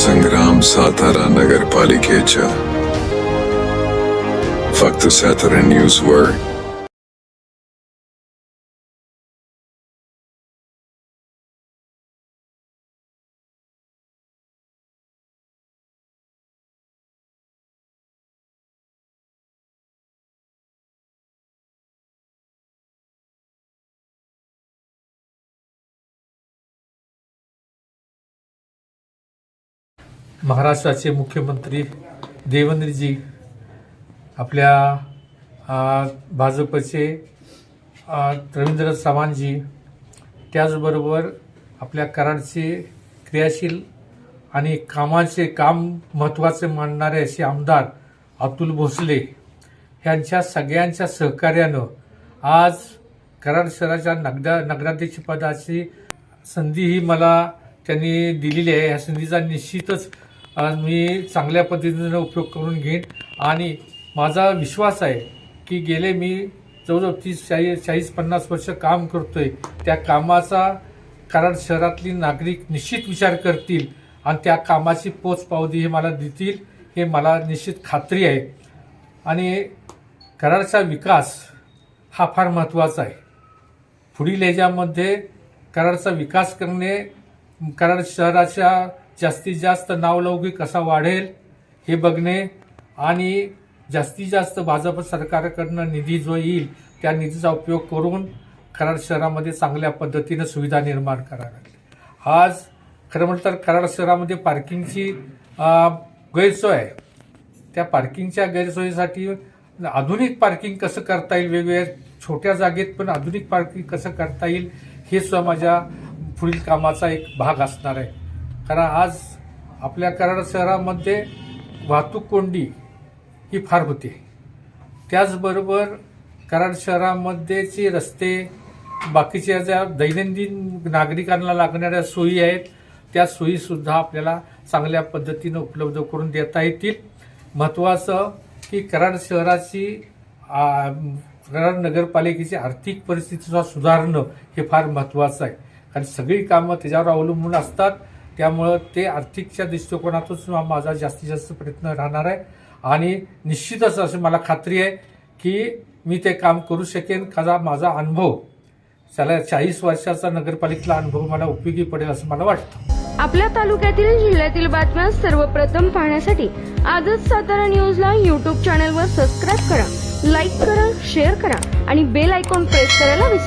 सातारा नगरपालिकेच्या फक्त सातारा न्यूजवर महाराष्ट्राचे मुख्यमंत्री देवेंद्रजी आपल्या भाजपचे रवींद्र चव्हाणजी त्याचबरोबर आपल्या कराडचे क्रियाशील आणि कामाचे काम महत्त्वाचे मानणारे असे आमदार अतुल भोसले ह्यांच्या सगळ्यांच्या सहकार्यानं आज कराड शहराच्या नगदा नगराध्यक्षपदाची संधी ही मला त्यांनी दिलेली आहे. या संधीचा निश्चितच मी चांगल्या पद्धतीनं उपयोग करून घेईन. आणि माझा विश्वास आहे की गेले मी जवळजवळ तीस चाळीस चाळीस पन्नास वर्ष काम करतोय. त्या कामाचा कारण शहरातली नागरिक निश्चित विचार करतील आणि त्या कामाची पोचपावधी हे मला देतील हे मला निश्चित खात्री आहे. आणि कराडचा विकास हा फार महत्त्वाचा आहे. पुढील ह्याच्यामध्ये कराडचा विकास करणे कराड शहराच्या जास्तीत जास्त नावलौकिक कसा वाढेल हे बघणे आणि जास्तीत जास्त भाजप सरकारकडनं निधी जो येईल त्या निधीचा उपयोग करून कराड शहरामध्ये चांगल्या पद्धतीनं सुविधा निर्माण कराव्या आज खरं म्हटलं तर कराड शहरामध्ये पार्किंगची गैरसोय आहे. त्या पार्किंगच्या गैरसोयीसाठी आधुनिक पार्किंग कसं करता येईल वेगवेगळ्या छोट्या जागेत पण आधुनिक पार्किंग कसं करता येईल हे सुद्धा माझ्या पुढील कामाचा एक भाग असणार आहे. कारण आज आपल्या कराड शहरामध्ये वाहतूक कोंडी ही फार होते. त्याचबरोबर कराड शहरामध्येचे रस्ते बाकीच्या ज्या दैनंदिन नागरिकांना लागणाऱ्या सोयी आहेत त्या सोयीसुद्धा आपल्याला चांगल्या पद्धतीनं उपलब्ध करून देता येतील. महत्त्वाचं की कराड शहराची कराड नगरपालिकेची आर्थिक परिस्थितीसुद्धा सुधारणं हे फार महत्त्वाचं आहे. कारण सगळी कामं त्याच्यावर अवलंबून असतात. त्यामुळं ते आर्थिकच्या दृष्टिकोनातून माझा जास्तीत जास्त प्रयत्न राहणार आहे. आणि निश्चितच असं मला खात्री आहे की मी ते काम करू शकेन. का माझा अनुभव त्याला चाळीस वर्षाचा नगरपालिकेतला अनुभव मला उपयोगी पडेल असं मला वाटतं. आपल्या तालुक्यातील जिल्ह्यातील बातम्या सर्वप्रथम पाहण्यासाठी आजच सातारा न्यूजला यूट्यूब चॅनलवर सबस्क्राईब करा लाईक करा शेअर करा आणि बेल आयकॉन प्रेस करायला विसरू